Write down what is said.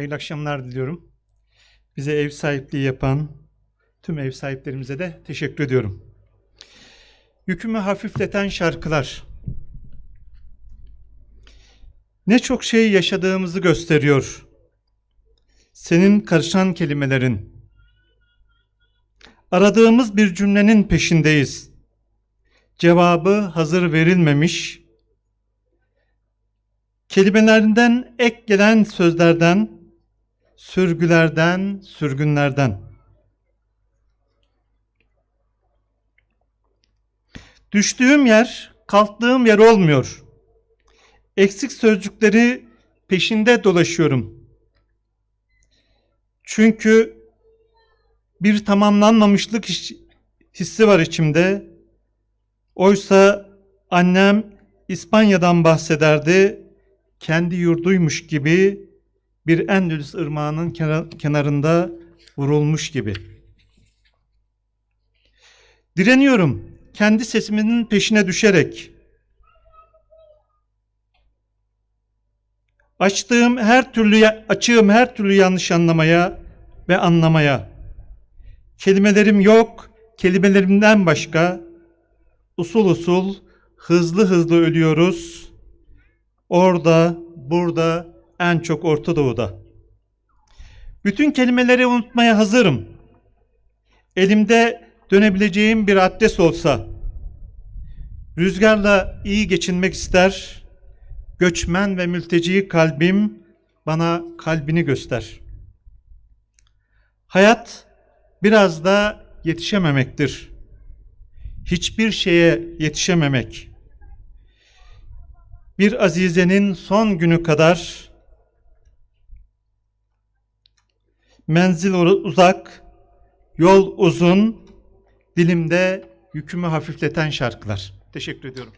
Hayırlı akşamlar diliyorum. Bize ev sahipliği yapan tüm ev sahiplerimize de teşekkür ediyorum. Yükümü hafifleten şarkılar. Ne çok şey yaşadığımızı gösteriyor. Senin karışan kelimelerin. Aradığımız bir cümlenin peşindeyiz. Cevabı hazır verilmemiş. Kelimelerinden ek gelen sözlerden, sürgülerden, sürgünlerden. Düştüğüm yer, kalktığım yer olmuyor. Eksik sözcükleri peşinde dolaşıyorum. Çünkü bir tamamlanmamışlık his- hissi var içimde. Oysa annem İspanya'dan bahsederdi. Kendi yurduymuş gibi bir Endülüs ırmağının kena- kenarında vurulmuş gibi. Direniyorum kendi sesimin peşine düşerek. Açtığım her türlü açığım her türlü yanlış anlamaya ve anlamaya. Kelimelerim yok, kelimelerimden başka. Usul usul, hızlı hızlı ölüyoruz. Orada, burada, en çok Orta Doğu'da. Bütün kelimeleri unutmaya hazırım. Elimde dönebileceğim bir adres olsa, rüzgarla iyi geçinmek ister, göçmen ve mülteci kalbim bana kalbini göster. Hayat biraz da yetişememektir. Hiçbir şeye yetişememek. Bir azizenin son günü kadar menzil uzak, yol uzun, dilimde yükümü hafifleten şarkılar. Teşekkür ediyorum.